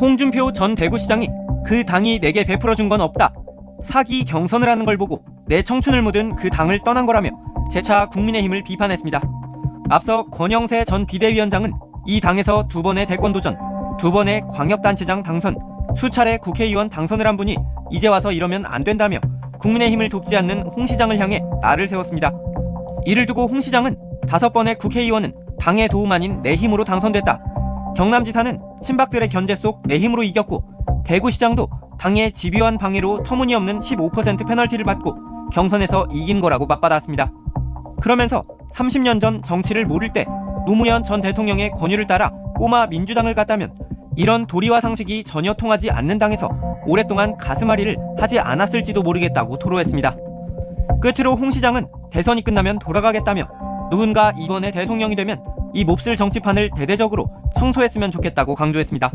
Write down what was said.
홍준표 전 대구시장이 그 당이 내게 베풀어준 건 없다. 사기 경선을 하는 걸 보고 내 청춘을 묻은 그 당을 떠난 거라며 재차 국민의힘을 비판했습니다. 앞서 권영세 전 비대위원장은 이 당에서 두 번의 대권 도전, 두 번의 광역단체장 당선, 수차례 국회의원 당선을 한 분이 이제 와서 이러면 안 된다며 국민의힘을 돕지 않는 홍 시장을 향해 날을 세웠습니다. 이를 두고 홍 시장은 다섯 번의 국회의원은 당의 도움 아닌 내 힘으로 당선됐다. 경남지사는 친박들의 견제 속 내 힘으로 이겼고 대구시장도 당의 집요한 방해로 터무니없는 15% 페널티를 받고 경선에서 이긴 거라고 맞받았습니다. 그러면서 30년 전 정치를 모를 때 노무현 전 대통령의 권유를 따라 꼬마 민주당을 갔다면 이런 도리와 상식이 전혀 통하지 않는 당에서 오랫동안 가슴앓이를 하지 않았을지도 모르겠다고 토로했습니다. 끝으로 홍 시장은 대선이 끝나면 돌아가겠다며 누군가 이번에 대통령이 되면 이 몹쓸 정치판을 대대적으로 청소했으면 좋겠다고 강조했습니다.